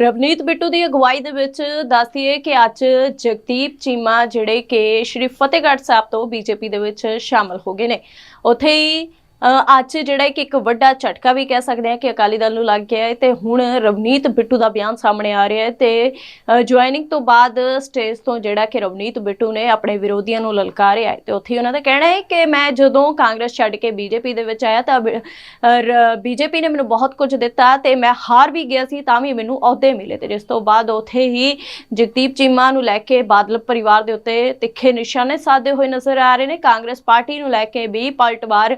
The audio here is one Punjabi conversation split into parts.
ਰਵਨੀਤ ਬਿੱਟੂ ਦੀ ਅਗਵਾਈ ਦੇ ਵਿੱਚ ਦੱਸਦੀਏ ਕਿ ਅੱਜ ਜਗਦੀਪ ਚੀਮਾ ਜਿਹੜੇ ਕਿ ਸ਼੍ਰੀ ਫਤਿਹਗੜ੍ਹ ਸਾਹਿਬ ਤੋਂ ਬੀਜੇਪੀ ਦੇ ਵਿੱਚ ਸ਼ਾਮਲ ਹੋ ਗਏ ਨੇ। ਉੱਥੇ ਹੀ ਅੱਜ ਜਿਹੜਾ ਕਿ ਇੱਕ ਵੱਡਾ ਝਟਕਾ ਵੀ ਕਹਿ ਸਕਦੇ ਹਾਂ ਕਿ ਅਕਾਲੀ ਦਲ ਨੂੰ ਲੱਗ ਗਿਆ ਹੈ ਤੇ ਹੁਣ ਰਵਨੀਤ ਬਿੱਟੂ ਦਾ ਬਿਆਨ ਸਾਹਮਣੇ ਆ ਰਿਹਾ ਹੈ ਤੇ ਜੁਆਇਨਿੰਗ ਤੋਂ ਬਾਅਦ ਸਟੇਜ ਤੋਂ ਜਿਹੜਾ ਕਿ ਰਵਨੀਤ ਬਿੱਟੂ ਨੇ ਆਪਣੇ ਵਿਰੋਧੀਆਂ ਨੂੰ ਲਲਕਾਰਿਆ ਹੈ ਤੇ ਉੱਥੇ ਉਹਨਾਂ ਦਾ ਕਹਿਣਾ ਹੈ ਕਿ ਮੈਂ ਜਦੋਂ ਕਾਂਗਰਸ ਛੱਡ ਕੇ ਬੀਜੇਪੀ ਦੇ ਵਿੱਚ ਆਇਆ ਤਾਂ ਬੀਜੇਪੀ ਨੇ ਮੈਨੂੰ ਬਹੁਤ ਕੁਝ ਦਿੱਤਾ ਤੇ ਮੈਂ ਹਾਰ ਵੀ ਗਿਆ ਸੀ ਤਾਂ ਵੀ ਮੈਨੂੰ ਅਹੁਦੇ ਮਿਲੇ ਤੇ ਜਿਸ ਤੋਂ ਬਾਅਦ ਉੱਥੇ ਹੀ ਜਗਦੀਪ ਚੀਮਾ ਨੂੰ ਲੈ ਕੇ ਬਾਦਲ ਪਰਿਵਾਰ ਦੇ ਉੱਤੇ ਤਿੱਖੇ ਨਿਸ਼ਾਨੇ ਸਾਧੇ ਹੋਏ ਨਜ਼ਰ ਆ ਰਹੇ ਨੇ। ਕਾਂਗਰਸ ਪਾਰਟੀ ਨੂੰ ਲੈ ਕੇ ਵੀ ਪਲਟਵਾਰ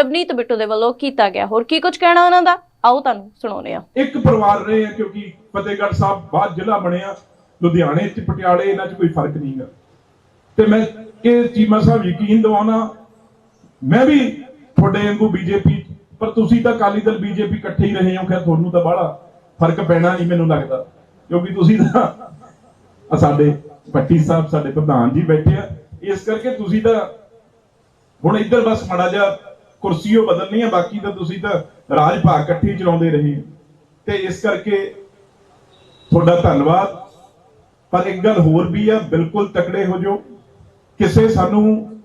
ਰਵਨੀਤ ਬਿੱਟੂ ਦੇ ਵੱਲੋਂ ਕੀਤਾ ਗਿਆ। ਹੋਰ ਕੀ ਕੁਝ ਕਹਿਣਾ ਉਹਨਾਂ ਦਾ? ਆਓ ਤੁਹਾਨੂੰ ਸੁਣਾਉਂਦੇ ਹਾਂ। ਇੱਕ ਪਰਿਵਾਰ ਰਹੇ ਆ ਕਿਉਂਕਿ ਫਤਿਹਗੜ੍ਹ ਸਾਹਿਬ ਬਾਅਦ ਜ਼ਿਲ੍ਹਾ ਬਣਿਆ। ਲੁਧਿਆਣੇ ਤੇ ਪਟਿਆਲੇ, ਇਹਨਾਂ 'ਚ ਕੋਈ ਫ਼ਰਕ ਨਹੀਂਗਾ ਤੇ ਮੈਂ ਇਹ ਚੀਮਾ ਸਾਹਿਬ ਯਕੀਨ ਦਿਵਾਉਣਾ, ਮੈਂ ਵੀ ਤੁਹਾਡੇ ਵਾਂਗੂ ਬੀਜੇਪੀ ਪਰ ਤੁਸੀਂ ਤਾਂ ਅਕਾਲੀ ਦਲ ਬੀਜੇਪੀ ਇਕੱਠੇ ਹੀ ਰਹੇ ਹੋ ਕਿ ਤੁਹਾਨੂੰ ਤਾਂ ਬਾਹਲਾ ਫ਼ਰਕ ਪੈਣਾ ਨਹੀਂ ਮੈਨੂੰ ਲੱਗਦਾ। ਕਿਉਂਕਿ ਤੁਸੀਂ ਤਾਂ ਸਾਡੇ ਪੱਟੀ ਸਾਹਿਬ, ਸਾਡੇ ਪ੍ਰਧਾਨ ਜੀ ਬੈਠੇ ਆ। ਇਸ ਕਰਕੇ ਤੁਸੀਂ ਤਾਂ ਹੁਣ ਇੱਧਰ ਬਸ ਮੜਾ ਜਾ ਕੁਰਸੀ ਉਹ ਬਦਲਣੀ ਹੈ ਬਾਕੀ ਤਾਂ ਤੁਸੀਂ ਤਾਂ ਰਾਜ ਭਾਗ ਇਕੱਠੇ ਚਲਾਉਂਦੇ ਰਹੇ ਤੇ ਇਸ ਕਰਕੇ ਤੁਹਾਡਾ ਧੰਨਵਾਦ। ਪਰ ਇੱਕ ਗੱਲ ਹੋਰ ਵੀ ਆ, ਬਿਲਕੁਲ ਤਕੜੇ ਹੋ ਜਾਓ। ਕਿਸੇ ਸਾਨੂੰ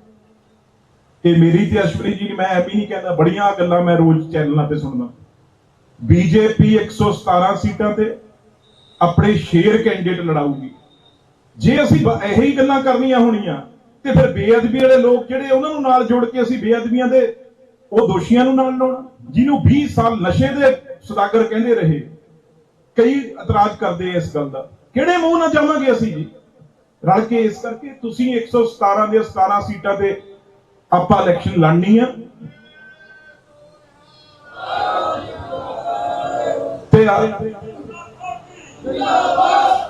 ਇਹ ਮੇਰੀ ਤੇ ਅਸ਼ਵਨੀ ਜੀ ਮੈਂ ਐਵੇਂ ਨਹੀਂ ਕਹਿੰਦਾ, ਬੜੀਆਂ ਗੱਲਾਂ ਮੈਂ ਰੋਜ਼ ਚੈਨਲਾਂ ਤੇ ਸੁਣਦਾ। ਬੀਜੇਪੀ 117 ਸੀਟਾਂ ਤੇ ਆਪਣੇ ਸ਼ੇਰ ਕੈਂਡੀਡੇਟ ਲੜਾਊਗੀ। ਜੇ ਅਸੀਂ ਬ- ਇਹੋ ਹੀ ਗੱਲਾਂ ਕਰਨੀਆਂ ਹੋਣੀਆਂ, ਤੇ ਫਿਰ ਬੇਅਦਬੀ ਵਾਲੇ ਲੋਕ ਜਿਹੜੇ ਉਹਨਾਂ ਨੂੰ ਨਾਲ ਜੋੜ ਕੇ ਅਸੀਂ ਬੇਅਦਬੀਆਂ ਦੇ ਉਹ ਦੋਸ਼ੀਆਂ ਨੂੰ ਨਾਲ ਲਾਉਣਾ। ਜਿਹਨੂੰ 20 ਸਾਲ ਨਸ਼ੇ ਦੇ ਸੁਦਾਗਰ ਕਹਿੰਦੇ ਰਹੇ, ਕਈ ਇਤਰਾਜ਼ ਕਰਦੇ ਆ ਇਸ ਗੱਲ ਦਾ। ਕਿਹੜੇ ਮੂੰਹ ਨਾਲ ਜਾਵਾਂਗੇ ਅਸੀਂ ਜੀ? ਰਲ ਕੇ ਇਸ ਕਰਕੇ ਤੁਸੀਂ 117 ਦੇ 17 ਸੀਟਾਂ ਤੇ ਆਪਾਂ ਇਲੈਕਸ਼ਨ ਲੜਨੀ ਆ। ਤੇ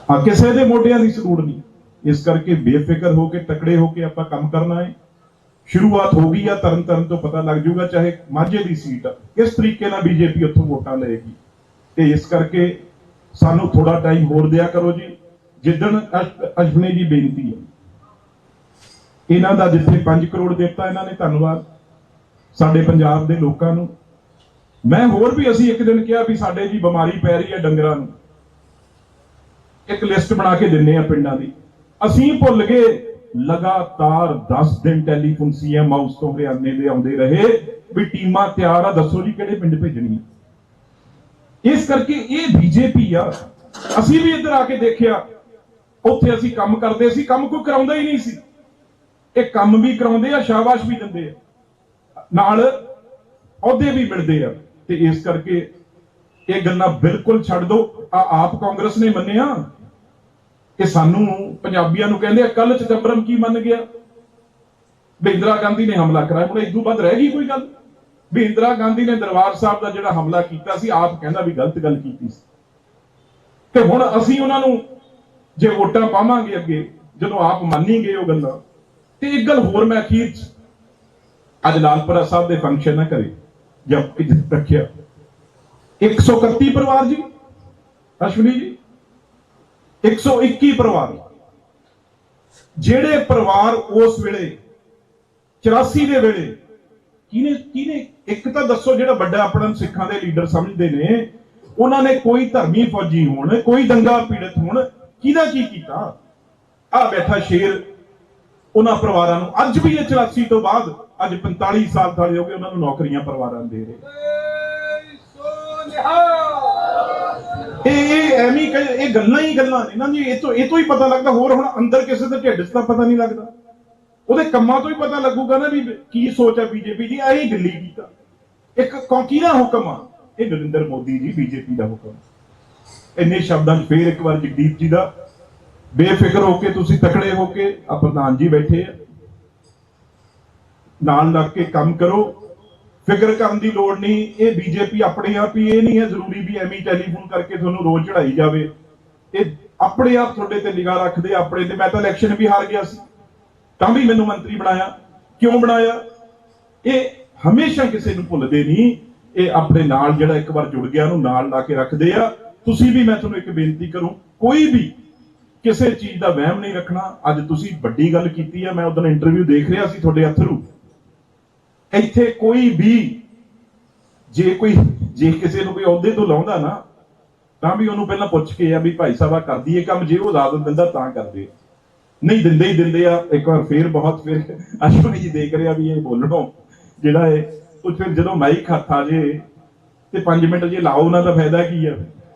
ਆ ਕਿਸੇ ਦੇ ਮੋਢਿਆਂ ਦੀ ਸਲੂੜ ਨਹੀਂ। ਇਸ ਕਰਕੇ ਬੇਫਿਕਰ ਹੋ ਕੇ ਤਕੜੇ ਹੋ ਕੇ ਆਪਾਂ ਕੰਮ ਕਰਨਾ ਹੈ। ਸ਼ੁਰੂਆਤ ਹੋ ਗਈ ਆ, ਤਰਨ ਤਰਨ ਤੋਂ ਪਤਾ ਲੱਗ ਜਾਊਗਾ ਚਾਹੇ ਮਾਝੇ ਦੀ ਸੀਟ ਆ, ਕਿਸ ਤਰੀਕੇ ਨਾਲ ਬੀਜੇਪੀ ਉੱਥੋਂ ਵੋਟਾਂ ਲਏਗੀ। ਤੇ ਇਸ ਕਰਕੇ ਸਾਨੂੰ ਥੋੜਾ ਟਾਈਮ ਹੋਰ ਦਿਆ ਕਰੋ ਜੀ। ਜਿੱਦਣ ਅਸ਼- ਅਸ਼ਵਨੀ ਜੀ ਬੇਨਤੀ ਹੈ। ਇਹਨਾਂ ਦਾ ਜਿੱਥੇ 5 ਕਰੋੜ ਦਿੱਤਾ ਇਹਨਾਂ ਨੇ, ਧੰਨਵਾਦ ਸਾਡੇ ਪੰਜਾਬ ਦੇ ਲੋਕਾਂ ਨੂੰ। ਮੈਂ ਹੋਰ ਵੀ ਅਸੀਂ ਇੱਕ ਦਿਨ ਕਿਹਾ ਵੀ ਸਾਡੇ ਜੀ ਬਿਮਾਰੀ ਪੈ ਰਹੀ ਹੈ ਡੰਗਰਾਂ ਨੂੰ। ਇੱਕ ਲਿਸਟ ਬਣਾ ਕੇ ਦਿੰਨੇ ਆ ਪਿੰਡਾਂ ਦੀ। ਅਸੀਂ ਭੁੱਲ ਗਏ ਲਗਾਤਾਰ 10 ਦਿਨ ਟੈਲੀਫੋਨ ਸੀਐਮ ਹਾਊਸ ਤੋਂ ਹਰਿਆਣੇ ਦੇ ਆਉਂਦੇ ਰਹੇ ਵੀ ਟੀਮਾਂ ਤਿਆਰ ਆ, ਦੱਸੋ ਜੀ ਕਿਹੜੇ ਪਿੰਡ ਭੇਜਣੀ ਇਸ ਕਰਕੇ ਇਹ ਬੀਜੇਪੀ ਆ, ਅਸੀਂ ਵੀ ਇੱਧਰ ਆ ਕੇ ਦੇਖਿਆ, ਉੱਥੇ ਅਸੀਂ ਕੰਮ ਕਰਦੇ ਸੀ, ਕੰਮ ਕੋਈ ਕਰਾਉਂਦਾ ਹੀ ਨਹੀਂ ਸੀ। ਇਹ ਕੰਮ ਵੀ ਕਰਾਉਂਦੇ ਆ, ਸ਼ਾਬਾਸ਼ ਵੀ ਦਿੰਦੇ ਆ। ਨਾਲ ਅਹੁਦੇ ਵੀ ਮਿਲਦੇ ਆ, ਤੇ ਇਸ ਕਰਕੇ ਇਹ ਗੱਲਾਂ ਬਿਲਕੁਲ ਛੱਡ ਦਿਓ ਆ ਆਪ ਕਾਂਗਰਸ ਨੇ ਮੰਨਿਆ ਕਿ ਸਾਨੂੰ ਪੰਜਾਬੀਆਂ ਨੂੰ ਕਹਿੰਦੇ ਆ ਕੱਲ ਚਦੰਬਰਮ ਕੀ ਮੰਨ ਗਿਆ? ਵੀ ਇੰਦਰਾ ਗਾਂਧੀ ਨੇ ਹਮਲਾ ਕਰਾਇਆ। ਹੁਣ ਇਦੋਂ ਬਾਅਦ ਰਹਿ ਗਈ ਕੋਈ ਗੱਲ? ਵੀ ਇੰਦਰਾ ਗਾਂਧੀ ਨੇ ਦਰਬਾਰ ਸਾਹਿਬ ਦਾ ਜਿਹੜਾ ਹਮਲਾ ਕੀਤਾ ਸੀ, ਆਪ ਕਹਿੰਦਾ ਵੀ ਗਲਤ ਗੱਲ ਕੀਤੀ ਸੀ। ਤੇ ਹੁਣ ਅਸੀਂ ਉਹਨਾਂ ਨੂੰ ਜੇ ਵੋਟਾਂ ਪਾਵਾਂਗੇ ਅੱਗੇ, ਜਦੋਂ ਆਪ ਮੰਨੀ ਗਏ ਉਹ ਗੱਲਾਂ, ਤੇ ਇੱਕ ਗੱਲ ਹੋਰ ਮੈਂ ਅਖੀਰ ਚ ਅੱਜ ਲਾਲਪੁਰਾ ਸਾਹਿਬ ਦੇ ਫੰਕਸ਼ਨ ਨਾ ਕਰੇ ਜਦ ਇੱਜ਼ਤ ਰੱਖਿਆ। 131 ਪਰਿਵਾਰ ਜੀ, ਅਸ਼ਵਨੀ ਜੀ 121 ਪਰਿਵਾਰ ਜਿਹੜੇ ਪਰਿਵਾਰ ਉਸ ਵੇਲੇ 84 ਦੇ ਵੇਲੇ ਕਿਨੇ ਕਿਨੇ ਇੱਕ ਤਾਂ ਦੱਸੋ ਜਿਹੜਾ ਵੱਡਾ ਆਪਣਾ ਸਿੱਖਾਂ ਦੇ ਲੀਡਰ ਸਮਝਦੇ ਨੇ, ਉਹਨਾਂ ਨੇ ਕੋਈ ਧਰਮੀ ਫੌਜੀ ਹੋਣ, ਕੋਈ ਦੰਗਾ ਪੀੜਤ ਹੋਣ, ਕਿਹਦਾ ਕੀ ਕੀਤਾ? ਆ ਬੈਠਾ ਸ਼ੇਰ ਉਹਨਾਂ ਪਰਿਵਾਰਾਂ ਨੂੰ। ਅੱਜ ਵੀ ਇਹ 84 ਤੋਂ ਬਾਅਦ, ਅੱਜ 45 ਸਾਲ ਥਾਲੇ ਹੋ ਗਏ ਉਹਨਾਂ ਨੂੰ ਨੌਕਰੀਆਂ ਪਰਿਵਾਰਾਂ ਨੂੰ ਦੇ ਰਹੇ। ਇਹ ਇਹ ਐਵੇਂ ਹੀ ਕਹੇ- ਇਹ ਗੱਲਾਂ ਹੀ ਗੱਲਾਂ ਇਹਨਾਂ ਦੀ ਇਹ ਤੋਂ ਇਹ ਤੋਂ ਹੀ ਪਤਾ ਲੱਗਦਾ, ਹੋਰ ਹੁਣ ਅੰਦਰ ਕਿਸੇ ਦੇ ਢਿੱਡ 'ਚ ਤਾਂ ਪਤਾ ਨਹੀਂ ਲੱਗਦਾ। ਉਹਦੇ ਕੰਮਾਂ ਤੋਂ ਹੀ ਪਤਾ ਲੱਗੂਗਾ ਨਾ ਵੀ ਕੀ ਸੋਚ ਹੈ ਬੀਜੇਪੀ ਦੀ ਇਹੀ ਦਿੱਲੀ ਕੀਤਾ ਇੱਕ ਕੌਂਕੀ ਦਾ ਹੁਕਮ ਆ, ਇਹ ਨਰਿੰਦਰ ਮੋਦੀ ਜੀ ਬੀਜੇਪੀ ਦਾ ਹੁਕਮ ਇੰਨੇ ਸ਼ਬਦਾਂ 'ਚ ਫੇਰ ਇੱਕ ਵਾਰ ਜਗਦੀਪ ਜੀ ਦਾ, ਬੇਫਿਕਰ ਹੋ ਕੇ ਤੁਸੀਂ ਤਕੜੇ ਹੋ ਕੇ ਆ ਪ੍ਰਧਾਨ ਜੀ ਬੈਠੇ ਆ। ਨਾਲ ਲੱਗ ਕੇ ਕੰਮ ਕਰੋ ਫਿਕਰ ਕਰਨ ਦੀ ਲੋੜ ਨਹੀਂ, ਇਹ ਬੀਜੇਪੀ ਆਪਣੇ ਆਪ ਹੀ, ਇਹ ਨਹੀਂ ਹੈ ਜ਼ਰੂਰੀ ਵੀ ਐਵੇਂ ਟੈਲੀਫੋਨ ਕਰਕੇ ਤੁਹਾਨੂੰ ਰੋਜ਼ ਚੜਾਈ ਜਾਵੇ। ਇਹ ਆਪਣੇ ਆਪ ਤੁਹਾਡੇ ਤੇ ਨਿਗਾਹ ਰੱਖਦੇ ਆਪਣੇ ਤੇ। ਮੈਂ ਤਾਂ ਇਲੈਕਸ਼ਨ ਵੀ ਹਾਰ ਗਿਆ ਸੀ, ਤਾਂ ਵੀ ਮੈਨੂੰ ਮੰਤਰੀ ਬਣਾਇਆ। ਕਿਉਂ ਬਣਾਇਆ? ਇਹ ਹਮੇਸ਼ਾ ਕਿਸੇ ਨੂੰ ਭੁੱਲਦੇ ਨਹੀਂ। ਇਹ ਆਪਣੇ ਨਾਲ ਜਿਹੜਾ ਇੱਕ ਵਾਰ ਜੁੜ ਗਿਆ, ਉਹਨੂੰ ਨਾਲ ਲਾ ਕੇ ਰੱਖਦੇ ਆ। ਤੁਸੀਂ ਵੀ ਮੈਂ ਤੁਹਾਨੂੰ ਇੱਕ ਬੇਨਤੀ ਕਰੂੰ, ਕੋਈ ਵੀ ਕਿਸੇ ਚੀਜ਼ ਦਾ ਵਹਿਮ ਨਹੀਂ ਰੱਖਣਾ। ਅੱਜ ਤੁਸੀਂ ਵੱਡੀ ਗੱਲ ਕੀਤੀ ਆ, ਮੈਂ ਉਦੋਂ ਇੰਟਰਵਿਊ ਦੇਖ ਰਿਹਾ ਸੀ ਤੁਹਾਡੇ ਅਥਰੂ ਇੱਥੇ ਕੋਈ ਵੀ ਜੇ ਕੋਈ, ਜੇ ਕਿਸੇ ਨੂੰ ਕੋਈ ਅਹੁਦੇ ਤੋਂ ਲਾਉਂਦਾ ਨਾ, ਤਾਂ ਵੀ ਉਹਨੂੰ ਪਹਿਲਾਂ ਪੁੱਛ ਕੇ ਆ ਵੀ ਭਾਈ ਸਾਹਿਬ ਆ ਕਰਦੀ ਇਹ ਕੰਮ, ਜੇ ਉਹ ਇਜਾਜ਼ਤ ਦਿੰਦਾ ਤਾਂ ਕਰਦੇ ਨਹੀਂ, ਦਿੰਦੇ ਹੀ ਦਿੰਦੇ ਆ, ਇੱਕ ਵਾਰ ਫੇਰ ਬਹੁਤ ਫੇਰ ਅਸ਼ਵਨੀ ਜੀ ਦੇਖ ਰਿਹਾ ਵੀ ਇਹ ਬੋਲਣੋਂ ਜਿਹੜਾ ਹੈ ਉਹ ਫਿਰ ਜਦੋਂ ਮਾਈਕ ਹੱਥ ਆ ਜੇ ਤੇ 5 ਮਿੰਟ ਜੇ ਲਾਓ, ਉਹਨਾਂ ਦਾ ਫਾਇਦਾ ਕੀ ਆ?